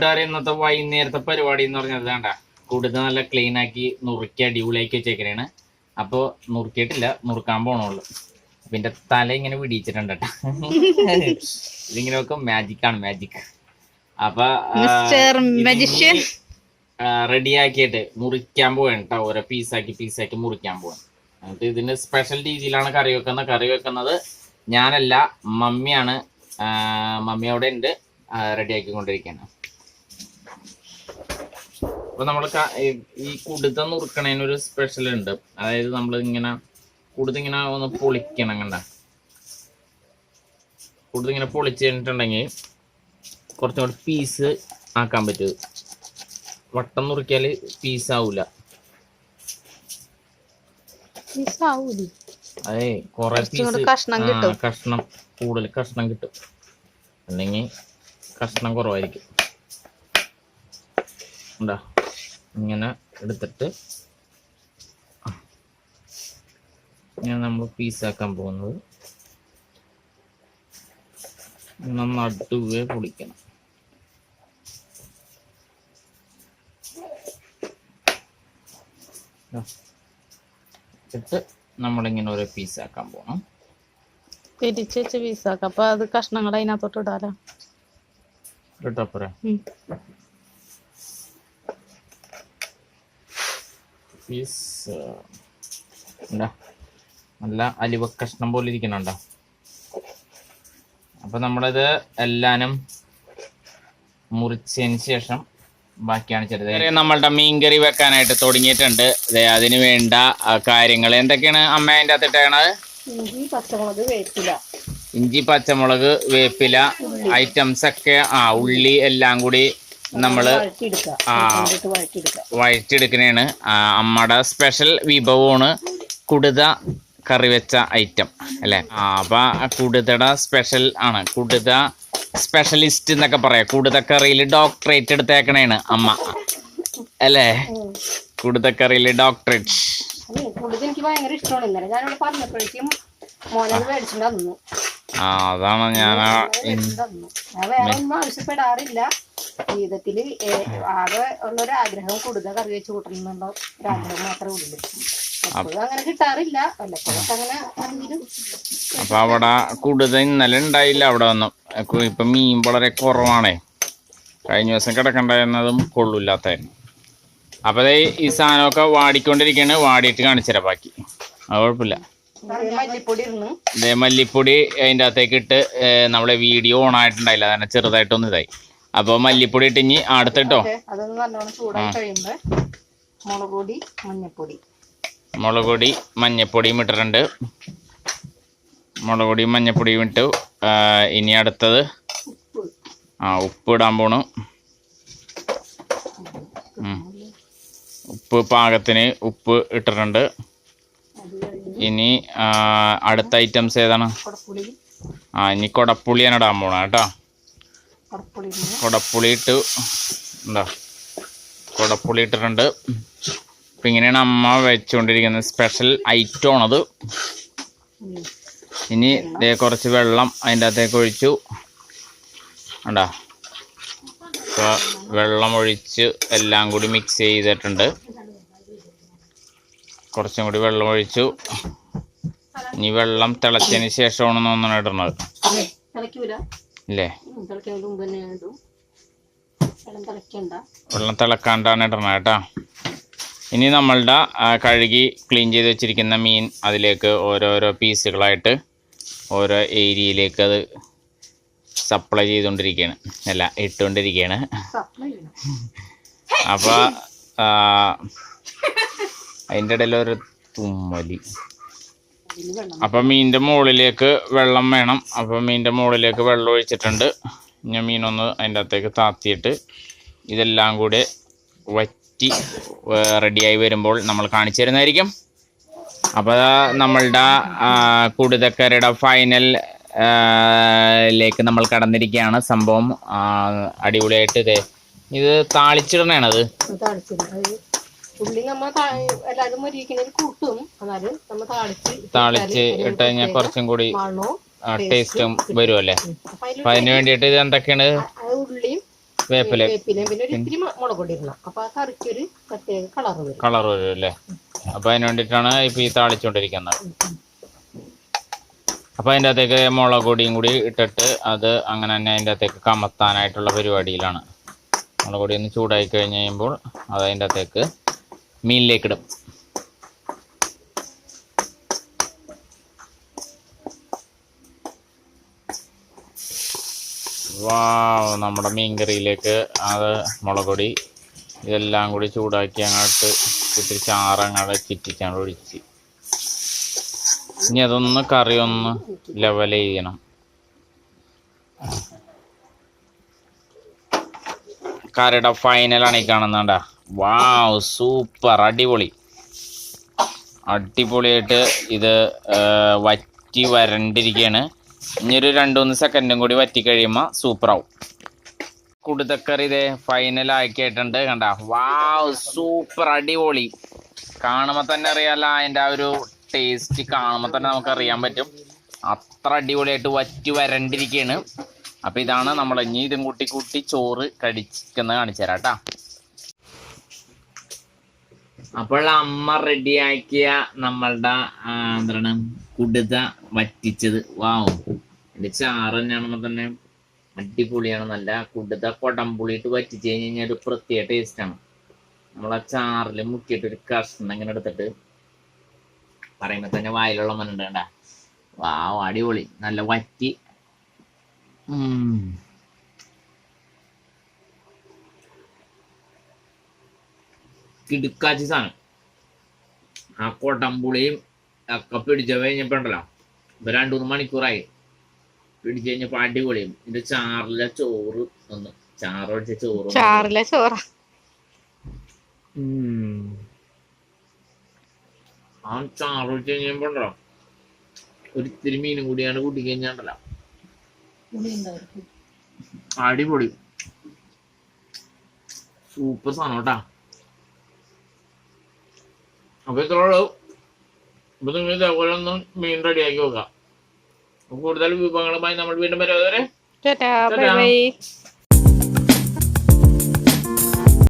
കൂട്ടുകാരെ ഇന്നത്തെ വൈകുന്നേരത്തെ പരിപാടി എന്ന് പറഞ്ഞത് വേണ്ട കൂടുതൽ നല്ല ക്ലീൻ ആക്കി നുറുക്കി അടിപൊളിയാക്കി വെച്ചേക്കണേണ്. അപ്പോൾ നുറുക്കിയിട്ടില്ല നുറുക്കാൻ പോണുള്ളൂ. പിന്നെ തല ഇങ്ങനെ വിടിയിച്ചിട്ടുണ്ട് കേട്ടോ. ഇതിങ്ങനെ ഒക്കെ മാജിക് ആണ് മാജിക് അപ്പൊ റെഡിയാക്കിയിട്ട് magician. റെഡി ആക്കിയിട്ട് മുറിക്കാൻ പോവാണ് കേട്ടോ. ഓരോ പീസാക്കി പീസാക്കി മുറിക്കാൻ പോവാണ്. എന്നിട്ട് ഇതിന്റെ സ്പെഷ്യൽ രീതിയിലാണ് കറി വെക്കുന്നത്. കറി വെക്കുന്നത് ഞാനല്ല മമ്മിയാണ്. മമ്മിയോടെ ഉണ്ട്. റെഡി ആക്കിക്കൊണ്ടിരിക്കുകയാണ്. അപ്പൊ നമ്മൾ ഈ കുടുതം നുറുക്കണേന് ഒരു സ്പെഷ്യൽ ഉണ്ട്. അതായത് നമ്മൾ ഇങ്ങനെ കുടുത്ത ഇങ്ങനെ ഒന്ന് പൊളിക്കണം കണ്ട. കുടുത്ത ഇങ്ങനെ പൊളിച്ച് കഴിഞ്ഞിട്ടുണ്ടെങ്കിൽ കുറച്ചും കൂടി പീസ് ആക്കാൻ പറ്റും. വട്ടം നുറുക്കിയാൽ പീസ് ആവൂല. അതെ കൊറേ പീസ്. കഷ്ണം കൂടുതൽ കഷ്ണം കിട്ടും. അല്ലെങ്കിൽ കഷ്ണം കുറവായിരിക്കും. ഉണ്ടാ ഇങ്ങനെ എടുത്തിട്ട് ഞാൻ ഇങ്ങനെ നമ്മൾ പീസാക്കാൻ പോകുന്നത്. നടുവേ പൊളിക്കണം. ദാ. എന്നിട്ട് നമ്മളിങ്ങനെ ഓരോ പീസാക്കാൻ പോകണം തിരിച്ച് വെച്ച് പീസാക്കാം അപ്പൊ അത് കഷ്ണങ്ങൾ അതിനകത്തോട്ട് ഇടാലോ? കേട്ടോ പോരെ? പീസ് എന്താ നല്ല അലിവ കഷ്ണം പോലെ ഇരിക്കണുണ്ടോ അപ്പൊ നമ്മളിത് എല്ലാനും മുറിച്ചതിന് ശേഷം ബാക്കിയാണ് ചെറുത്. നമ്മളുടെ മീൻകറി വെക്കാനായിട്ട് തുടങ്ങിയിട്ടുണ്ട്. ദേ അതിന് വേണ്ട കാര്യങ്ങൾ എന്തൊക്കെയാണ് അമ്മ അതിന്റെ അകത്ത് ഇട്ടേണത് ഇഞ്ചി പച്ചമുളക് വേപ്പില. ഇഞ്ചി പച്ചമുളക് വേപ്പില ഐറ്റംസ് ഒക്കെ ആ ഉള്ളി എല്ലാം കൂടി നമ്മൾ വഴറ്റിയെടുക്കുന്നതാണ് അമ്മയുടെ സ്പെഷ്യൽ വിഭവമാണ് കുടുത കറി വെച്ച ഐറ്റം അല്ലേ? അപ്പൊ കുടുതട കുടുതയുടെ സ്പെഷ്യൽ ആണ്. കുടുത സ്പെഷ്യലിസ്റ്റ് എന്നൊക്കെ പറയാം. കുടുതക്കറിയിൽ ഡോക്ടറേറ്റ് എടുത്തേക്കണേണ് അമ്മ. അല്ലേ? കുടുതക്കറിയിൽ ഡോക്ടറേറ്റ് എനിക്ക് ഭയങ്കര ഇഷ്ടമാണ് ഇന്നലെ ഞാനിവിടെ പറഞ്ഞപ്പോഴേക്കും മോനത് മേടിച്ചിട്ട് തന്നു. ആ അതാണ് ഞാൻ വേറെ ഒന്നും ആവശ്യപ്പെടാറില്ല. ജീവിതത്തിൽ ഏ- ആകെ ഉള്ളൊരു ആഗ്രഹം കൂടുതൽ കറി വെച്ച് കൂട്ടണം എന്നുള്ള ഒരു ആഗ്രഹം മാത്രമേ ഉള്ളൂ. എപ്പോഴും അങ്ങനെ കിട്ടാറില്ല. വല്ലപ്പോഴൊക്കെ അങ്ങനെ ആണെങ്കിലും അപ്പൊ അവിടെ കൂടുതൽ ഇന്നലെ ഉണ്ടായില്ല അവിടെ ഒന്നും ഇപ്പൊ മീൻ വളരെ കുറവാണേ. കഴിഞ്ഞ ദിവസം കിടക്കണ്ടായിരുന്നതും കൊള്ളൂല്ലാത്തായിരുന്നു അപ്പൊ അതേ ഈ സാധനമൊക്കെ വാടിക്കൊണ്ടിരിക്കുകയാണ് വാടിയിട്ട് കാണിച്ചുതരാം ബാക്കി. അത് കുഴപ്പമില്ല. ഇത് മല്ലിപ്പൊടി അതിന്റെ അകത്തേക്ക് ഇട്ട് നമ്മളെ വീഡിയോ ഓൺ ആയിട്ടുണ്ടായില്ല. അതന്നെ ചെറുതായിട്ടൊന്നും ഇതായി. അപ്പോൾ മല്ലിപ്പൊടി ഇട്ടിഞ്ഞി അടുത്തിട്ടോ അതൊന്ന് നല്ലോണം ചൂടായി കഴിയുമ്പോ മുളക് പൊടി മഞ്ഞപ്പൊടി. മുളക് പൊടി മഞ്ഞപ്പൊടിയും ഇട്ടിട്ടുണ്ട്. മുളക് പൊടിയും മഞ്ഞപ്പൊടിയും ഇട്ടു. ഇനി അടുത്തത് ആ ഉപ്പ് ഇടാൻ പോണു. ഉപ്പ് പാകത്തിന് ഉപ്പ് ഇട്ടിട്ടുണ്ട്. ഇനി അടുത്ത ഐറ്റംസ് ഏതാണ്? ആ ഇനി കൊടപ്പുളിയാണ് ഇടാൻ പോണ കേട്ടോ. കുടപ്പുളി ഇട്ട് എന്താ കൊടപ്പുളി ഇട്ടിട്ടുണ്ട് അപ്പം ഇങ്ങനെയാണ് അമ്മ വെച്ചുകൊണ്ടിരിക്കുന്നത്. സ്പെഷ്യൽ ഐറ്റം ആണത്. ഇനി കുറച്ച് വെള്ളം അതിന്റെ അകത്തേക്ക് ഒഴിച്ചു. ഉണ്ടോ ഇപ്പോൾ വെള്ളം ഒഴിച്ച് എല്ലാം കൂടി മിക്സ് ചെയ്തിട്ടുണ്ട്. കുറച്ചും കൂടി വെള്ളം ഒഴിച്ചു. ഇനി വെള്ളം തിളച്ചതിന് ശേഷമാണ് തോന്നണം ഇടുന്നത് ഇടും. വെള്ളം തിളക്കാണ്ടാണ് ഇടണം കേട്ടോ. ഇനി നമ്മളുടെ കഴുകി ക്ലീൻ ചെയ്ത് വെച്ചിരിക്കുന്ന മീൻ അതിലേക്ക് ഓരോരോ പീസുകളായിട്ട് ഓരോ ഏരിയയിലേക്ക് അത് സപ്ലൈ ചെയ്തുകൊണ്ടിരിക്കുകയാണ്. അല്ല ഇട്ടുകൊണ്ടിരിക്കുകയാണ്. അപ്പോൾ അതിന്റെ ഇടയിൽ ഒരു തുമ്മലി. അപ്പം മീനിന്റെ മുകളിലേക്ക് വെള്ളം വേണം. അപ്പം മീനിന്റെ മുകളിലേക്ക് വെള്ളം ഒഴിച്ചിട്ടുണ്ട്. ഞാൻ മീനൊന്ന് അതിന്റെ അകത്തേക്ക് താത്തിയിട്ട് ഇതെല്ലാം കൂടെ വറ്റി റെഡിയായി വരുമ്പോൾ നമ്മൾ കാണിച്ചു തരുന്നതായിരിക്കും. അപ്പോൾ നമ്മളുടെ കുടുതക്കരയുടെ ഫൈനൽ ലേക്ക് നമ്മൾ കടന്നിരിക്കുകയാണ്. സംഭവം അടിപൊളിയായിട്ട് ഇത് താളിച്ചിടണേണത് താളിച്ചില്ല അത് ഉള്ളി നമ്മ എല്ലാരും മരിക്കുന്നതിൽ കൂട്ടും. എന്നാലും നമ്മ താളിച്ച് താളിച്ച് ഇട്ട് കഴിഞ്ഞാൽ കുറച്ചും കൂടി ടേസ്റ്റും വരുമല്ലേ അപ്പൊ അതിൽ അതിന് വേണ്ടിയിട്ട് ഇത് എന്തൊക്കെയാണ്? ഉള്ളിയും വേപ്പില. വേപ്പിലയും. പിന്നെ ഒരു ഇത്തിരി മുളകൊടി ഇടണം. അപ്പൊ ആ കറിക്കൊരു പ്രത്യേക കളർ വരും. കളർ വരും അല്ലേ? അപ്പൊ അതിന് വേണ്ടിട്ടാണ് ഇപ്പൊ ഈ താളിച്ചുകൊണ്ടിരിക്കുന്നത് അപ്പൊ അതിന്റെ അകത്തേക്ക് മുളക് പൊടിയും കൂടി ഇട്ടിട്ട് അത് അങ്ങനെ തന്നെ അതിന്റെ അകത്തേക്ക് കമത്താനായിട്ടുള്ള പരിപാടിയിലാണ്. മുളക് പൊടി ഒന്ന് ചൂടായി കഴിഞ്ഞ് കഴിയുമ്പോൾ അത് അതിന്റെ അകത്തേക്ക് മീനിലേക്ക് ഇടും നമ്മുടെ മീൻകറിയിലേക്ക് അത് മുളക് പൊടി ഇതെല്ലാം കൂടി ചൂടാക്കി അങ്ങോട്ട് ഇത്തിരി ചാറങ്ങോട്ട് ചിറ്റിച്ചാണ് ഒഴിച്ച്. ഇനി അതൊന്ന് കറി ഒന്ന് ലെവൽ ചെയ്യണം. കറിയുടെ ഫൈനൽ ഈ കാണുന്നണ്ട വാവ് സൂപ്പർ അടിപൊളി. അടിപൊളിയായിട്ട് ഇത് വറ്റി വരണ്ടിരിക്കുകയാണ് ഇനി ഒരു രണ്ട് മൂന്ന് സെക്കൻഡും കൂടി വറ്റി കഴിയുമ്പോൾ സൂപ്പറാവും. കുടുതക്കറി ഇതേ ഫൈനൽ ആക്കിയിട്ടുണ്ട് കണ്ട. വാവ് സൂപ്പർ അടിപൊളി. കാണുമ്പോൾ തന്നെ അറിയാമല്ല അതിന്റെ ആ ഒരു ടേസ്റ്റ് കാണുമ്പോൾ തന്നെ നമുക്ക് അറിയാൻ പറ്റും. അത്ര അടിപൊളിയായിട്ട് വറ്റി വരണ്ടിരിക്കുകയാണ് അപ്പോൾ ഇതാണ് നമ്മൾ ഇനി ഇതും കൂട്ടി കൂട്ടി ചോറ് കടിക്കുന്നത് കാണിച്ചു തരാം കേട്ടോ. അപ്പോൾ അമ്മ റെഡിയാക്കിയ നമ്മളുടെ എന്താണ് കുടുത വറ്റിച്ചത്. വാവും എന്റെ ചാറ് തന്നെയാണെന്ന് തന്നെ അടിപൊളിയാണ്. നല്ല കുടുത കൊടംപുളിയിട്ട് വറ്റിച്ച് കഴിഞ്ഞ് കഴിഞ്ഞാൽ ഒരു പ്രത്യേക ടേസ്റ്റ് ആണ്. നമ്മൾ ആ ചാറിൽ മുക്കിയിട്ട് ഒരു കഷ്ണം ഇങ്ങനെ എടുത്തിട്ട് പറയുമ്പോ തന്നെ വായിലുള്ള മനുണ്ട് വാവ് അടിപൊളി. നല്ല വറ്റി. കിടുക്കാച്ചി സാധനം ആ കോട്ടമ്പുളിയും ഒക്കെ പിടിച്ച കഴിഞ്ഞപ്പോൾ ഉണ്ടല്ലോ ഇപ്പൊ രണ്ടു മൂന്ന് മണിക്കൂറായി. പിടിച്ചു കഴിഞ്ഞപ്പോൾ അടിപൊളിയും ഇതിന്റെ ചാറിലെ ചോറ് ഒന്ന് ചാറ് ഒഴിച്ച ചോറ് ഒന്ന് ചാറിലെ ചോറ. ആ ചാറ് ഒഴിച്ച് കഴിഞ്ഞപ്പോ ഉണ്ടല്ലോ ഒരിത്തിരി മീനും കൂടിയാണ് കൂട്ടി കഴിഞ്ഞാണ്ടല്ലോ അടിപൊളി. സൂപ്പർ സാധനം കേട്ടാ. അപ്പൊ ഇത്രേ ഉള്ളൂ അപ്പൊ നിങ്ങൾ ഇതേപോലെ ഒന്ന് മീൻ റെഡിയാക്കി ആക്കി വെക്കാം കൂടുതൽ വിഭവങ്ങളുമായി നമ്മൾ വീണ്ടും വരാം. അതുവരെ